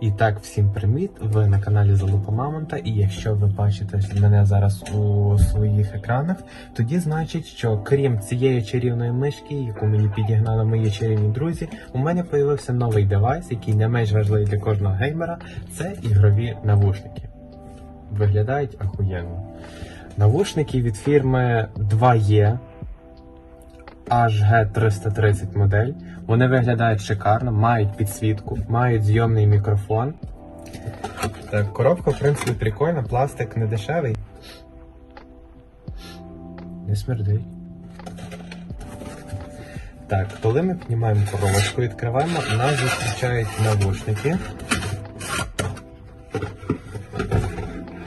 І так, всім привіт! Ви на каналі Залупа Мамонта. І якщо ви бачите мене зараз у своїх екранах, тоді значить, що крім цієї чарівної мишки, яку мені підігнали мої чарівні друзі, у мене появився новий девайс, який не менш важливий для кожного геймера. Це ігрові навушники. Виглядають ахуєнно. Навушники від фірми 2E HG330 модель. Вони виглядають шикарно, мають підсвітку, мають зйомний мікрофон. Так, коробка, в принципі, прикольна, пластик не дешевий. Не смердить. Так, коли ми піднімаємо коробочку, відкриваємо, нас зустрічають навушники.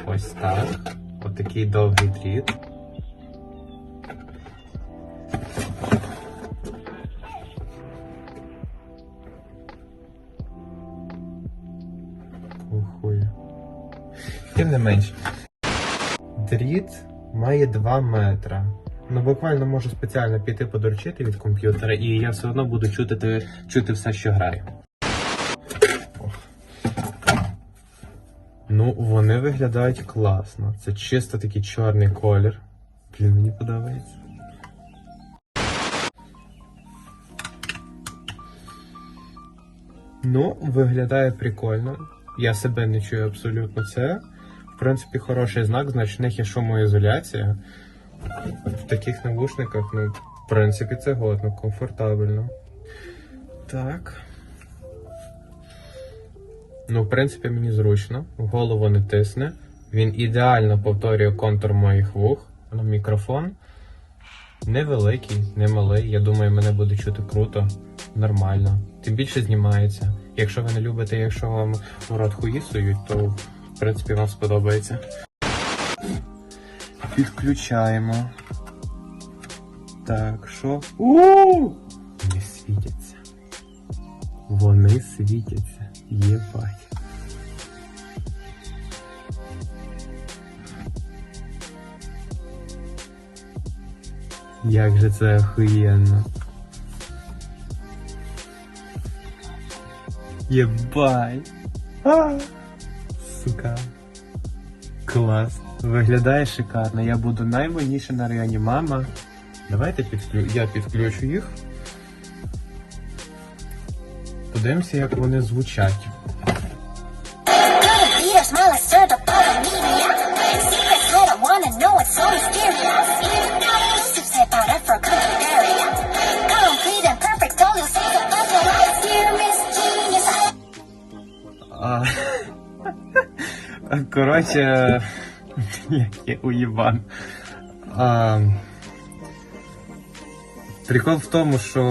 Ось так. Отакий довгий дріт. Не менш. Дріт має 2 метра. Ну, буквально можу спеціально піти подорчити від комп'ютера, і я все одно буду чути, чути все, що грає. Ну, вони виглядають класно. Це чисто такий чорний колір. Блін, мені подобається. Ну, виглядає прикольно. Я себе не чую абсолютно це. В принципі, хороший знак, значить, в них є шумоізоляція. В таких навушниках, ну, в принципі, це годно, комфортабельно. Так. Ну, в принципі, мені зручно. В голову не тисне. Він ідеально повторює контур моїх вух. Ну, мікрофон. Невеликий, не малий. Я думаю, мене буде чути круто, нормально. Тим більше знімається. Якщо ви не любите, якщо вам у рот хуї сують, то в принципі вам сподобається. Підключаємо. Так, що? у Вони світяться. Вони світяться. Єбать. Як же це охуєнно. Єбать. А, Сука. Клас. Виглядає шикарно. Я буду найманіше на районі мама. Давайте підклю... я підключу їх. Подивимося, як вони звучать. А... Коротше, я уїбан. А... Прикол в тому, що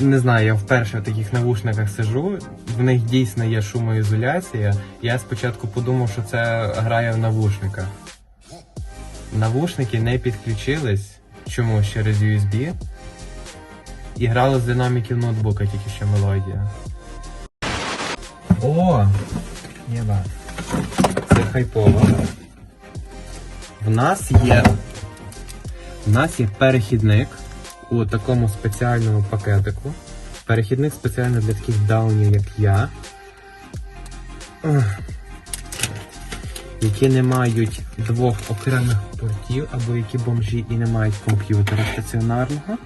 не знаю, я вперше в таких навушниках сижу, в них дійсно є шумоізоляція. Я спочатку подумав, що це грає в навушниках. Навушники не підключились чомусь через USB. І грало з динаміків ноутбука тільки що мелодія. О! Єба. Це хайпово. В нас є. В нас є перехідник у такому спеціальному пакетику. Перехідник спеціально для таких даунів, як я. Які не мають двох окремих портів, або які бомжі і не мають комп'ютера стаціонарного.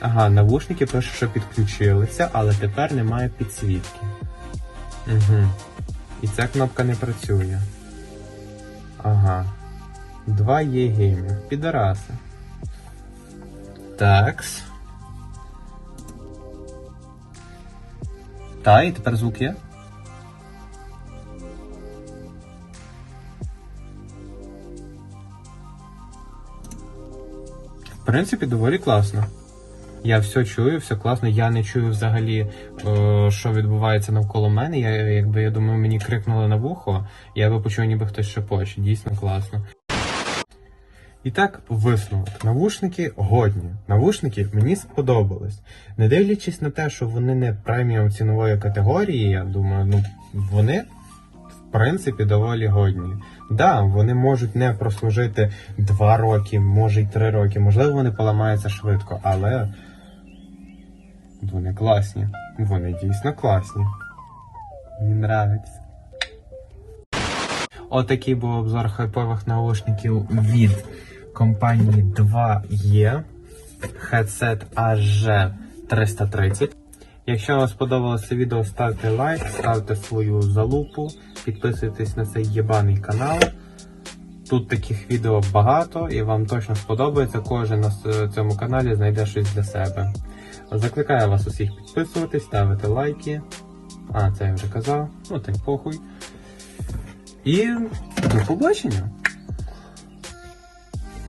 Ага, навушники пише, що підключилися, але тепер немає підсвітки. Угу. І ця кнопка не працює. Ага. Два є геймер. Підараси. Такс. Та, і тепер звук є? В принципі, доволі класно. Я все чую, все класно. Я не чую взагалі, е, що відбувається навколо мене. Я якби я думаю, мені крикнули на вухо, я би почув, ніби хтось шепоче. Дійсно класно. І так, висновок. Навушники годні. Навушники мені сподобались. Не дивлячись на те, що вони не преміум цінової категорії, я думаю, ну вони в принципі доволі годні. Да, вони можуть не прослужити 2 роки, може й 3 роки, можливо, вони поламаються швидко, але Вони класні. Вони дійсно класні. Мені нравиться. Отакий був обзор хайпових наушників від компанії 2E. Headset AG330. Якщо вам сподобалося відео, ставте лайк, ставте свою залупу, підписуйтесь на цей єбаний канал. Тут таких відео багато і вам точно сподобається. Кожен на цьому каналі знайде щось для себе. Закликаю вас усіх підписуватись, ставити лайки. А, це я вже казав. Ну так похуй. І до побачення!